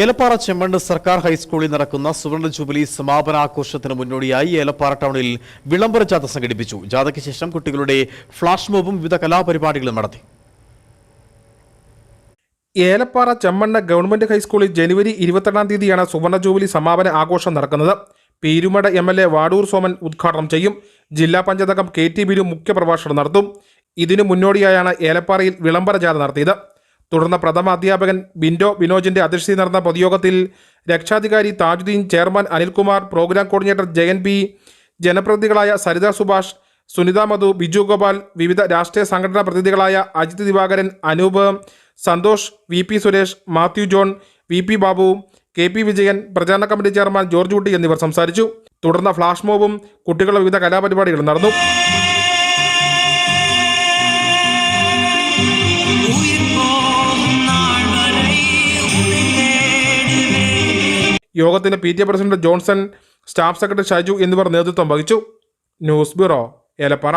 ഏലപ്പാറ ചെമ്മണ്ണ് സർക്കാർ ഹൈസ്കൂളിൽ നടക്കുന്ന സുവർണ ജൂബിലി സമാപനാഘോഷത്തിന് മുന്നോടിയായി ഏലപ്പാറ ടൗണിൽ വിളംബര ജാഥ സംഘടിപ്പിച്ചു. ജാഥയ്ക്ക് ശേഷം കുട്ടികളുടെ ഫ്ലാഷ് മോബും വിവിധ കലാപരിപാടികളും നടത്തി. ഏലപ്പാറ ചെമ്മണ്ണ ഗവൺമെന്റ് ഹൈസ്കൂളിൽ ജനുവരി ഇരുപത്തെട്ടാം തീയതിയാണ് സുവർണ ജൂബിലി സമാപന ആഘോഷം നടക്കുന്നത്. Peerumade M L A Vazhoor Soman ഉദ്ഘാടനം ചെയ്യും. ജില്ലാ പഞ്ചായത്ത് കെ ടി ബിരു മുഖ്യപ്രഭാഷണം നടത്തും. ഇതിനു മുന്നോടിയായാണ് ഏലപ്പാറയിൽ വിളംബര ജാഥ നടത്തിയത്. തുടർന്ന് പ്രഥമ അധ്യാപകൻ ബിൻഡോ ബിനോജിന്റെ അധ്യക്ഷതയിൽ നടന്ന പൊതുയോഗത്തിൽ രക്ഷാധികാരി Tajuddin chairman Anilkumar programme coordinator Jayan P ജനപ്രതിനിധികളായ Saritha Subhash Sunitha Madhu Biju Gopal വിവിധ രാഷ്ട്രീയ സംഘടനാ പ്രതിനിധികളായ Ajith Divakaran Anoop Santhosh V P Suresh Mathew John V P Babu K P Vijayan പ്രചാരണ കമ്മിറ്റി ചെയർമാൻ ജോർജ് കുട്ടി എന്നിവർ സംസാരിച്ചു. തുടർന്ന് ഫ്ലാഷ് മോബും കുട്ടികളുടെ വിവിധ കലാപരിപാടികളും നടന്നു. യോഗത്തിന് P T A president Johnson staff secretary Shaiju എന്നിവർ നേതൃത്വം വഹിച്ചു. News bureau Elappara.